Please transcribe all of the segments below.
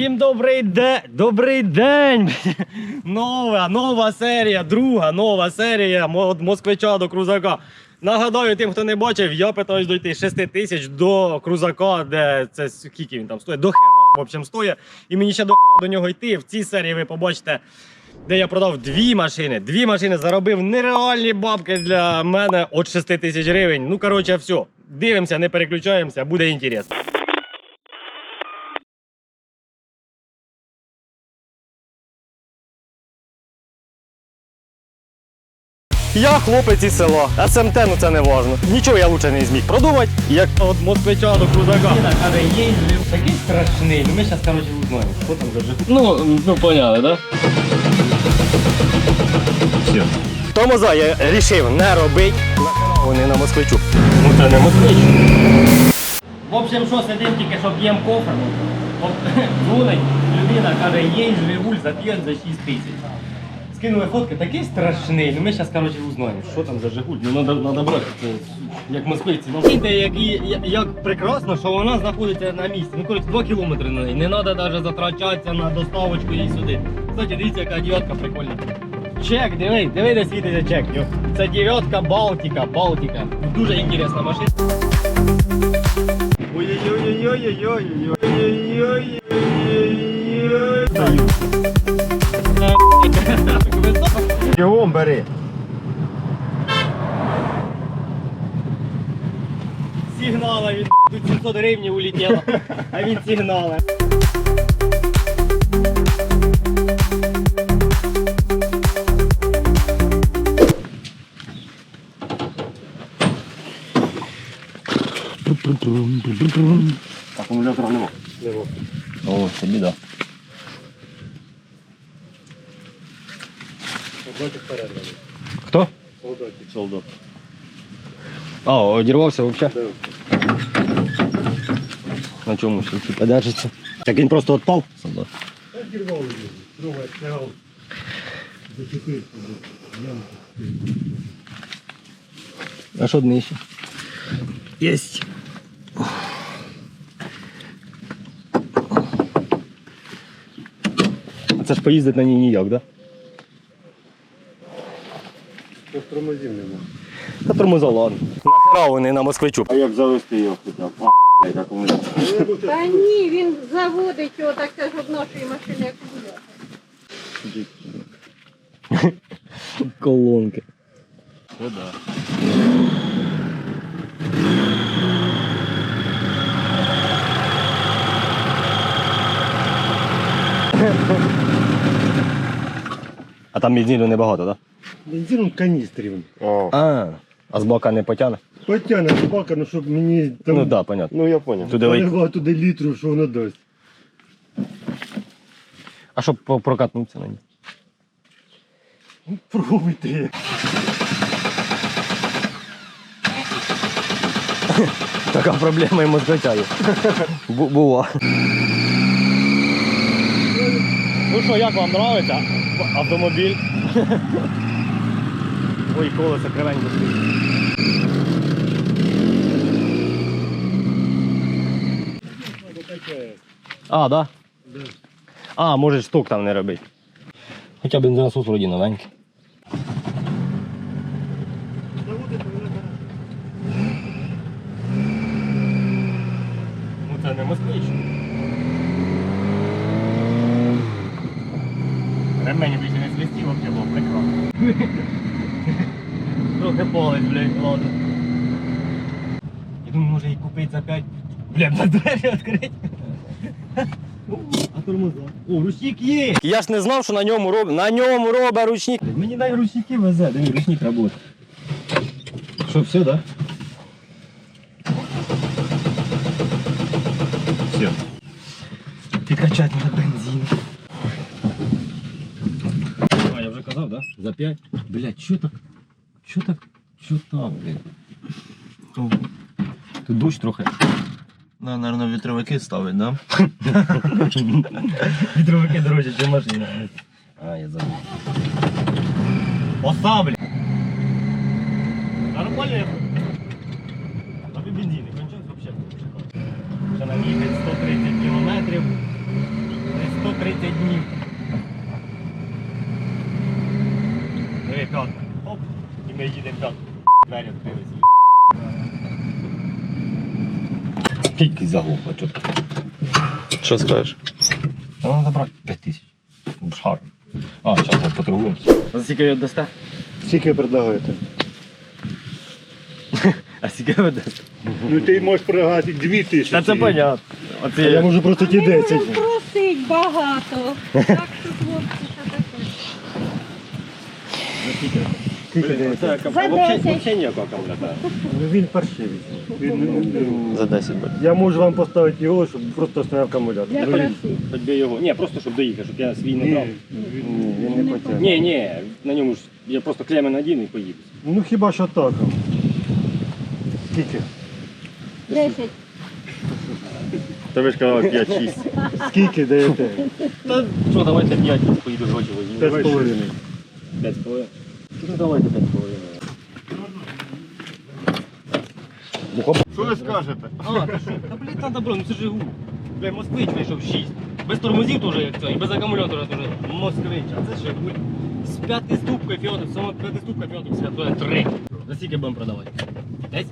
Всім добрий день! Добрий день! Нова, нова серія, друга нова серія від москвича до крузака. Нагадаю тим, хто не бачив, я питаюсь дойти 6 тисяч до крузака, де це скільки він там стоїть, до хера, в общем, стоїть. І мені ще до хера до нього йти. В цій серії ви побачите, де я продав дві машини. Дві машини заробив нереальні бабки для мене від 6 тисяч гривень. Ну, коротше, все. Дивимося, не переключаємося, буде інтересно. Я хлопець із села. СМТ, ну це не важно. Нічого я лучше не зміг продумати, як от москвича до крузака. каже, їздив такий страшний. Ну ми зараз, коротше, узнаємо, що там за житло. Ну, ну поняли, да? Все. Тормоза я рішив не робити. Нахера вони на москвичу. Ну це не москвич. В общем, що сидим тільки, що п'ємо кофе. От, Дзвонить людина, каже, є Жигуль за 5 за 6 тисяч. Скинули фотки, такий страшний. Ну ми зараз, коротше, узнаємо, що там за Жигуль. Ну треба, брати, це як москвиці. Ну, Знаєте, як, як, як прекрасно, що вона знаходиться на місці. Ну, коротше, 2 кілометри на неї. Не треба навіть затрачатися на доставочку її сюди. Кстати, дивіться, яка дев'ятка прикольна. Чек, диви, диви, де світиться чек. Це дев'ятка Балтика, Балтика. Дуже інтересна машина. Бігом бери. Сигнала він тут 700 гривень улетіло, а він сигнали. Акумулятора нема. О, це біда. Хто? Солдат. А, одірвався взагалі? На чому ще типа держиться? Так він просто відпав? Солдат. А що днище? Єсть. Це ж поїздить на ній ніяк, да? Тормозів нема. Та тормоза ладно. Нахера вони на москвичу. А як завести його хоча б? А, блядь, акумулятор. Та ні, він заводить його так це ж об нашої машини акумулятор. Колонки. О, да. А там бензину небагато, так? Бензин каністрів. О. Да? А, а з бока не потягне? Потягне собака, ну щоб мені там... Ну так, да, понятно. Ну я поняв. Туди лить. Поливав туди літру, що воно дасть. А щоб по- прокатнутися на ній? Пробуйте. Така проблема і москвича є. Бу- Була. Ну що, як вам подобається автомобіль? Ой, колеса кривенько стоїть. А, да? Да. А, може штук там не робити. Хоча бензонасос вроді новенький. Трохи полець, блядь, ладно. Я думаю, може її купити за 5. Бля, на двері відкрити. А тормоза. О, ручник є! Я ж не знав, що на ньому роб... на ньому робить ручник. Мені дай ручники везе, диви, ручник працює. Що, все, да? Все. Підкачати на бензин. За 5. Блядь, що так? Що так? Що так, блядь? О, Тут дощ трохи. Ну, наверное, вітровики ставить, да? Вітровики дорожче, ніж машина. А, я забув. Оса, блядь. Нормально я Тобі бензин не кончався взагалі. Ще нам їхати 130 кілометрів. Ми їдемо так. Двері відкрилися. Скільки загубло, чітко. Що скажеш? Та треба забрати 5 тисяч. Шар. А, зараз поторгуємося. За скільки його дасте? Скільки ви предлагаєте? А скільки ви дасте? Ну ти можеш предлагати дві тисячі. Та це понятно. А Оце я можу просто ті 10. Просить багато. Так що хлопці, що таке. 10. Взагалі ніякого акумулятора. Ну, Він паршивий. За 10 буде. Я можу вам поставити його, щоб просто стояв акумулятор. Я він- би його. Ні, просто щоб доїхати, щоб я свій не Ні, брав. він він не потягне. Ні, ні, на ньому ж я просто клеми надіну і поїду. Ну хіба що так. Скільки? 10. Та ви ж казали 5-6. Скільки даєте? Та що, давайте 5, поїду гроші П'ять з возьму. половиною. 5 з половиною. Ну давайте 5 з половиною. Що ви скажете? А, та що? Та блін, треба було, ну це Жигуль. Бля, москвич вийшов 6. Без тормозів теж як це, і без акумулятора теж москвич, а це Жигуль. З п'ятиступкою фіотик, саме п'ятиступка фіотик святує 3. За скільки будемо продавати? 10?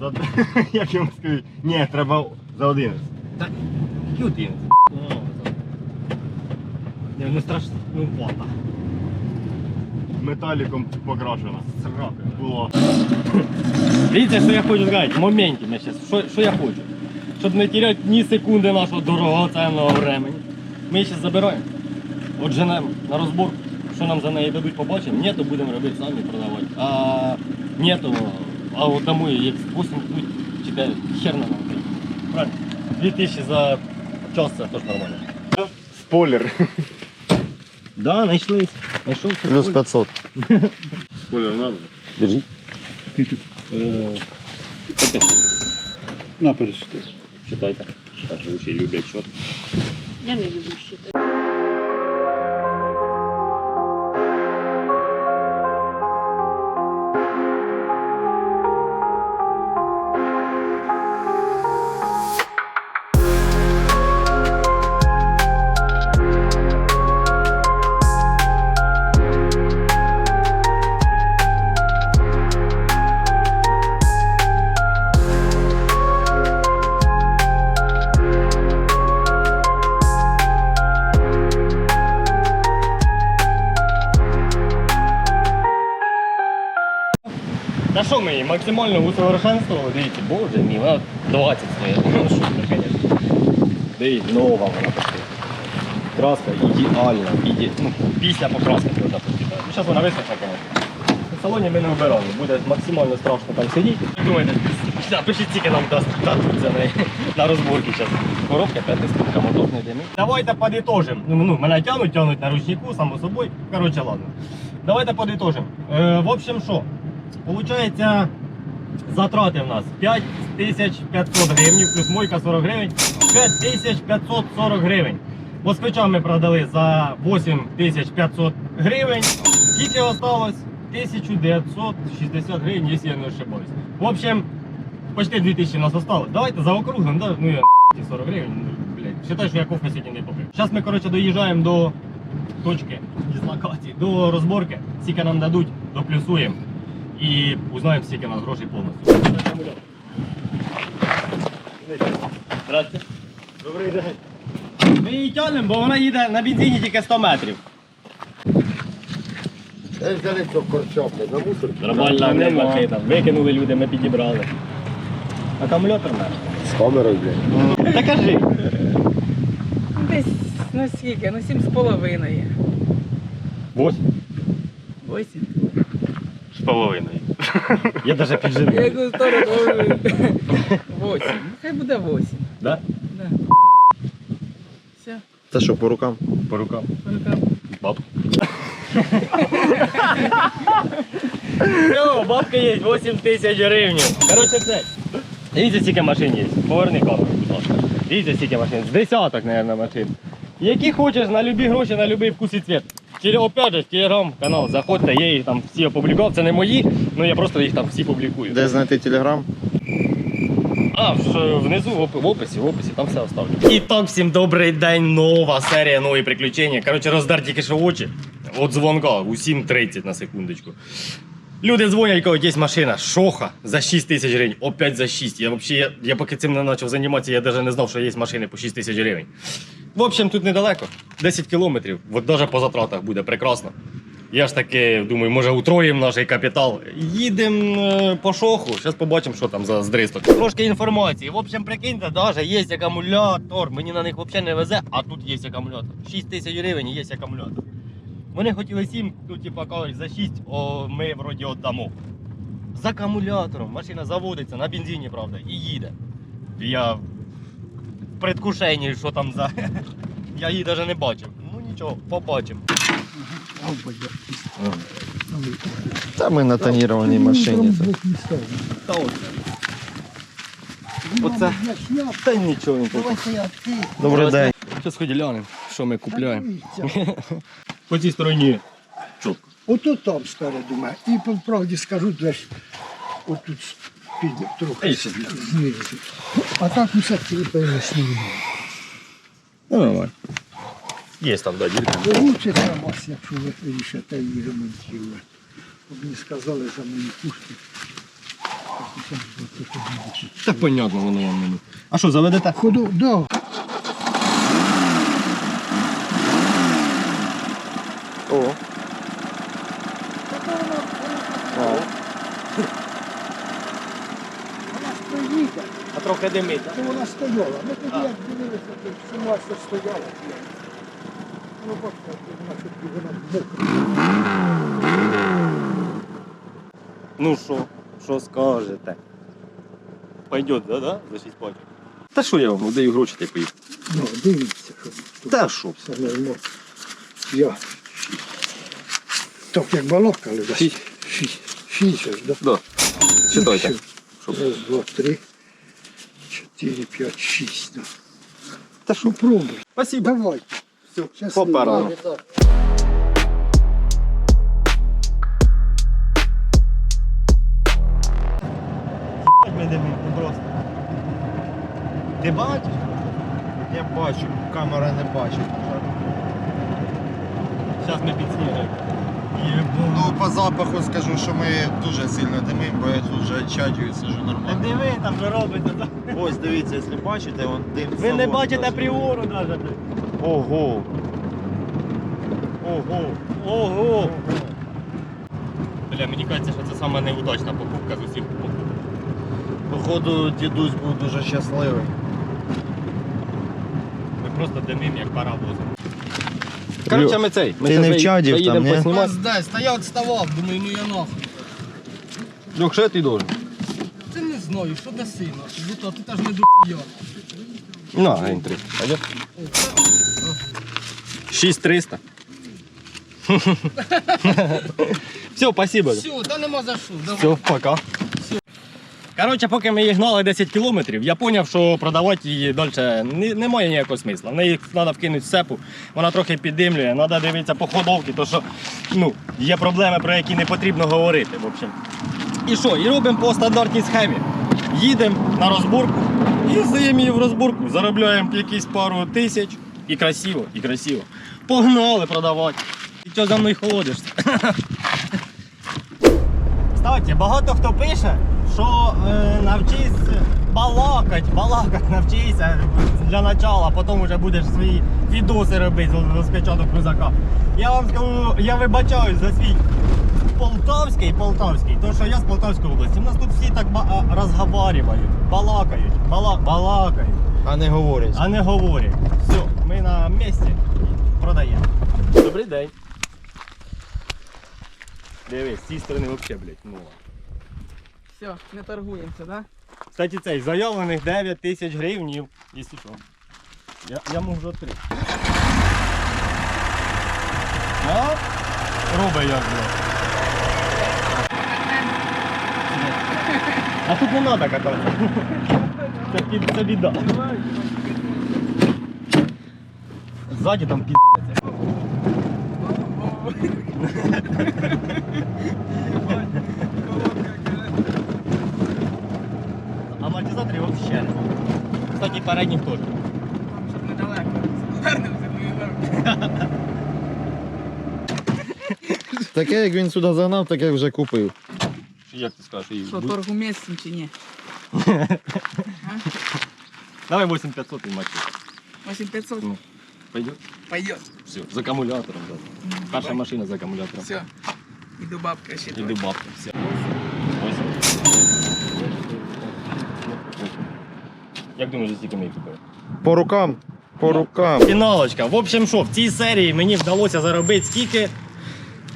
За... Як я скажу? Ні, треба за 11. Так, які 11? Не, ну страшно, ну плата. Металіком покрашена. Срака. Було. Дивіться, що я хочу сказати, в моменті ми щас, що, що я хочу. Щоб не теряти ні секунди нашого дорогоцінного времени. Ми її зараз забираємо, от женемо на розборку. Що нам за неї дадуть, побачимо. Ні, то будемо робити самі продавати. А ні, то а от тому як 8 дадуть, чи 9, хер на нам. Правильно. 2000 за час це теж нормально. Спойлер. Да, знайшлись. Знайшов. Плюс 500. Спойлер надо. Держи. На перечитай. Читайте. Так, ви ще люблять що. Я не люблю щитати. Що ми її максимально усовершенствували, дивіться, боже мій, вона 20 стоїть. Ну що це, звісно. Дивіться, нова вона почти. Краска ідеальна, іде... ну, після покраски туди покидає. Ну, зараз вона висохне, конечно. В салоні ми не вбирали, буде максимально страшно там сидіти. Думаєте, пишіть тільки нам дасть дадуть за неї на розборки зараз. Коробка, п'яти ступка, мотор не димить. Давайте подитожимо. Ну, ну, мене тягнуть, тягнуть на ручнику, само собою. Коротше, ладно. Давайте подитожимо. Е, в общем, що? Получається, затрати в нас 5500 гривень, плюс мойка 40 гривень, 5540 гривень. Москвичам ми продали за 8500 гривень. Скільки осталось? 1960 гривень, якщо я не ошибаюсь. В общем, почти 2000 у нас осталось. Давайте заокруглим, да? ну я 40 гривень, ну, блядь. Считай, що я кофе сьогодні не попив. Зараз ми, коротше, доїжджаємо до точки дислокації, до розборки. Скільки нам дадуть, доплюсуємо і узнаємо, скільки у нас грошей повністю. Здравствуйте. Добрий день. Ми її тягнемо, бо вона їде на бензині тільки 100 метрів. взяли цього корча, на мусор. Нормальна не машина. Викинули люди, ми підібрали. Акумулятор наш. З камерою, блядь. Та кажи. Десь, ну скільки, ну сім з половиною. Восемь. Восім. Половиною. Я навіть Я піджену. яку сторону восім. Хай буде восім. Да? Да. Все, Це що, по рукам? По рукам. по рукам. Бабка. Все, бабка є, 8 тисяч гривень. Коротше, це. Дивіться, скільки машин є. Поверни камеру, будь ласка. Дивіться, скільки машин. З десяток, мабуть, машин. Які хочеш на любі гроші, на будь-який вкус і цвіт. Опять же, в телеграм-канал заходьте, я їх там всі опублікував. Це не мої, ну я просто їх там всі публікую. Де знайти телеграм? А, внизу в в описі, в описі, там все оставлю. І так, всім добрий день, нова серія, нові приключення. Коротше, роздар тільки що очі. От дзвонка у 7.30 на секундочку. Люди дзвонять, кажуть, є машина, шоха за 6 тисяч гривень, опять за 6. Я, вообще, я, я поки цим не почав займатися, я навіть не знав, що є машини по 6 тисяч гривень. В общем, тут недалеко, 10 кілометрів, от навіть по затратах буде прекрасно. Я ж таки думаю, може утроїмо наш капітал. Їдемо по шоху, зараз побачимо, що там за здристок. Трошки інформації. В общем, прикиньте, навіть є акумулятор. Мені на них взагалі не везе, а тут є акумулятор. 6 тисяч гривень є акумулятор. Вони хотіли 7, ну типа кажуть, за 6 о, ми вроді віддамо. З акумулятором машина заводиться на бензині, правда, і їде. Я в предвкушенні, що там за. Я її навіть не бачив. Ну нічого, побачимо. Та ми на тонірованій машині. Та от. Оце. Та й нічого не. Добрий день. Зараз хоч глянемо, що ми купляємо. По цій стороні. Чітко. Ото там спереду мене. І по правді скажу, десь отут під трохи знизу. А так усе кріпили снігу. Ну, нормально. Є там, да, дірка. Лучше для вас, якщо ви вирішите її ремонтувати. Бо Мені сказали за мої буде. Та понятно воно вам мені. А що, заведете? Ходу, да. О. Вона стоїть, А трохи димить. то вона стояла. Ми тоді як дивилися, то всіма все стояла. Ну, бачите, вона тут вона мокра. Ну що, що скажете? Пойдет, да, да? За 6 пачок. Та що я вам даю гроші та й поїхав. Ну, дивіться, що. Та що? Все. Я. Так як балакали, да? Шість. Шість. Шість, аж, да? Да. Читайте. Раз, два, три, чотири, п'ять, шість. Да. Та що? Пробуй. Спасибо. Давай. Все, Щасливо. димимо, просто. Ти бачиш? Я бачу, камера не бачить. Зараз ми підсніжемо. Ну, по запаху скажу, що ми дуже сильно димимо, бо я тут вже чадю і сижу Та нормально. диви, там вже робиться. Ось дивіться, якщо бачите, вон дим. Ви не бачите даже. пріору навіть. Ого. Ого. Ого. Бля, мені кажеться, що це саме неудачна покупка з усіх покупок. Походу, дідусь був дуже щасливий. Ми просто димим як паровозом. Коротше, ми цей. Ми Ти щас не в заї- чаді заїдемо там, ні? поснімати. Дай, стояв, вставав, думаю, ну я нахуй. Люк, що ти должен? Це не знаю, що до сина. Будто ти теж не до я. На, гень 3. Пойдет? 6300. Все, спасибо. Все, та нема за що. Давай. Все, пока. Коротше, поки ми її гнали 10 кілометрів, я зрозумів, що продавати її далі не, немає ніякого смисла. В неї треба вкинути в сепу, вона трохи піддимлює, треба дивитися по ходовці, то що ну, є проблеми, про які не потрібно говорити. В общем. І що? І робимо по стандартній схемі. Їдемо на розборку і здаємо її в розборку, заробляємо якісь пару тисяч. І красиво, і красиво. Погнали продавати. Ти чого за мною холодишся? Кстати, багато хто пише, що е, навчись балакать, балакать навчися для начала, а потім вже будеш свої відоси робити з, з печаток. Я вам скажу, я вибачаюсь за свій полтавський, полтавський, тому що я з Полтавської області. У нас тут всі так ба- розговарюють, балакають, бала, балакають, А не говорять. а не говорять. Все, ми на місці продаємо. Добрий день. Дивись, з цієї сторони взагалі, блядь, ну. Все, не торгуємося, да? Кстати, цей заявлених 9 тисяч гривнів, якщо що. Я, я можу відкрити. А? Роби як, блядь. А тут не треба кататися. Це, під- це біда. Ззаді там піздець. Амортизаторів взагалі не. Кстати, передніх теж. Щоб недалеко. Звернемося, ну, і Таке, як він сюди загнав, таке вже купив. Як ти скажеш? її? Що, торгу місцем чи ні? Давай 8500 і мачу. 8500? Ну. Пойдет? Пойдет. Все, з акумулятором. Да. Перша давай. машина з акумулятором. Все. Іду бабка ще Іди бабка, все. Як думаєш, за скільки ми їх купили? По рукам. По рукам. Фіналочка. В общем, що, в цій серії мені вдалося заробити скільки?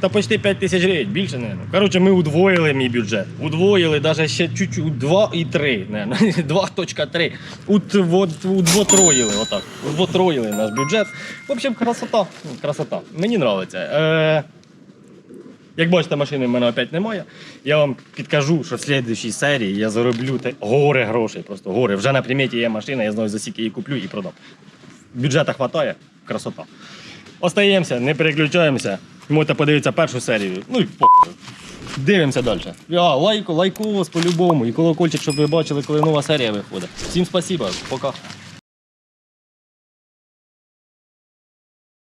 Та почти 5 тисяч гривень, більше, не. Коротше, ми удвоїли мій бюджет. Удвоїли, навіть ще чуть-чуть, 2,3, не, 2.3. Удво- Удвотроїли, отак. Удвотроїли наш бюджет. В общем, красота. Красота. Мені подобається. Е, як бачите, машини в мене опять немає. Я вам підкажу, що в слідчій серії я зароблю те горе грошей. Просто горе. Вже на приметі є машина, я знаю, за її куплю і продам. Бюджета хватає, красота. Остаємося, не переключаємося. Можете подивитися першу серію. Ну і похуй. Дивимося далі. А, лайку, лайкос по-любому. І колокольчик, щоб ви бачили, коли нова серія виходить. Всім спасибо, пока.